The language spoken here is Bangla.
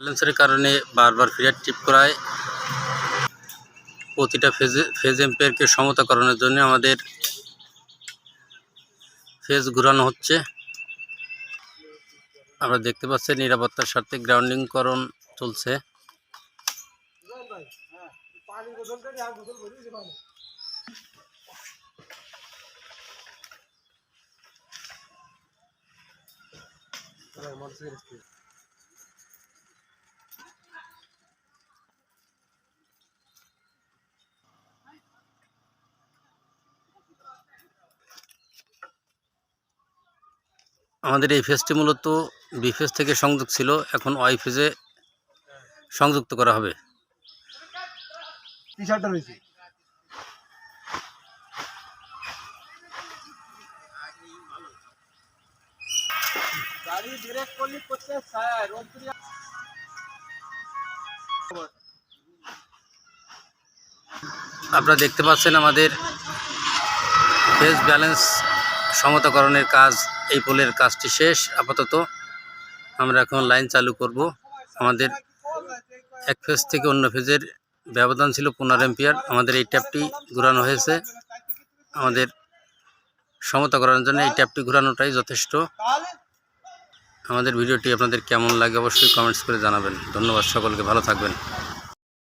ব্যালেন্সের কারণে বারবার ফিডার টিপ করায়। প্রতিটা ফেজে, ফেজ এম্পিয়ারকে সমতাকরণের জন্য আমাদের ফেজ ঘুরানো হচ্ছে। আমরা দেখতে পাচ্ছি নিরাপত্তার স্বার্থে গ্রাউন্ডিংকরণ চলছে। আমাদের এই ফেজটি মূলত বি ফেজ থেকে সংযোগ ছিল। এখন ওয়াই ফেজে সংযুক্ত করা হবে। আপনারা দেখতে পাচ্ছেন আমাদের ফেজ ব্যালেন্স সমতাকরণের কাজ, এই পোলের কাজটি শেষ, আপাতত আমরা এখন লাইন চালু করব। আমাদের এক ফেজ থেকে অন্য ফেজের ব্যবধান ছিল পনেরো এম্পিয়ার আমাদের এই ট্যাপটি ঘুরানো হয়েছে। আমাদের সমতা সমতাকরণের জন্য এই ট্যাপটি ঘুরানোটাই যথেষ্ট। আমাদের ভিডিওটি আপনাদের কেমন লাগে অবশ্যই কমেন্টস করে জানাবেন। ধন্যবাদ সকলকে, ভালো থাকবেন।